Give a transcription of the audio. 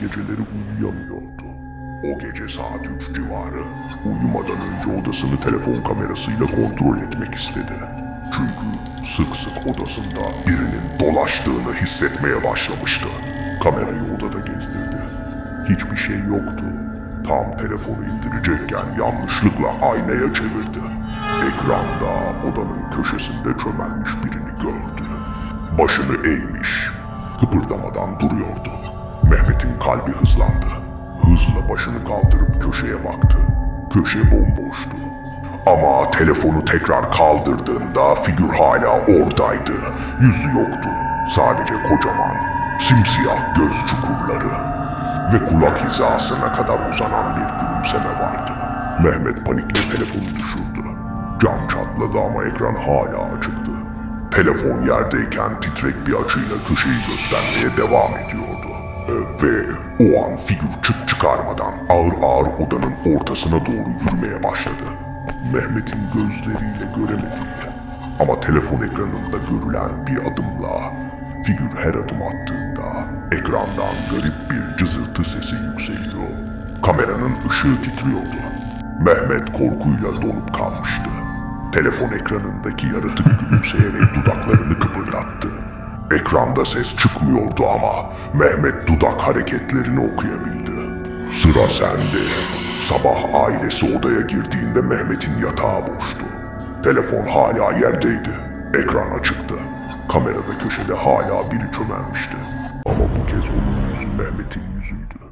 geceleri uyuyamıyordu. O gece saat 3 civarı uyumadan önce odasını telefon kamerasıyla kontrol etmek istedi. Çünkü sık sık odasında birinin dolaştığını hissetmeye başlamıştı. Kamerayı odada gezdirdi. Hiçbir şey yoktu. Tam telefonu indirecekken yanlışlıkla aynaya çevirdi. Ekranda odanın köşesinde çömelmiş birini gördü. Başını eğmiş, kıpırdamadan duruyordu. Kalbi hızlandı. Hızla başını kaldırıp köşeye baktı. Köşe bomboştu. Ama telefonu tekrar kaldırdığında figür hala oradaydı. Yüzü yoktu. Sadece kocaman, simsiyah göz çukurları ve kulak hizasına kadar uzanan bir gülümseme vardı. Mehmet panikle telefonu düşürdü. Cam çatladı ama ekran hala açıktı. Telefon yerdeyken titrek bir açıyla köşeyi göstermeye devam ediyordu. Ve o an figür çıt çıkarmadan ağır ağır odanın ortasına doğru yürümeye başladı. Mehmet'in gözleriyle göremediği ama telefon ekranında görülen bir adımla figür her adım attığında ekrandan garip bir cızırtı sesi yükseliyor. Kameranın ışığı titriyordu. Mehmet korkuyla donup kalmıştı. Telefon ekranındaki yaratık gülümseyerek dudaklarını kıpırdattı. Ekranda ses çıkmıyordu ama Mehmet dudak hareketlerini okuyabildi. Sıra sende. Sabah ailesi odaya girdiğinde Mehmet'in yatağı boştu. Telefon hala yerdeydi. Ekran açıktı. Kamerada köşede hala biri çömelmişti. Ama bu kez onun yüzü Mehmet'in yüzüydü.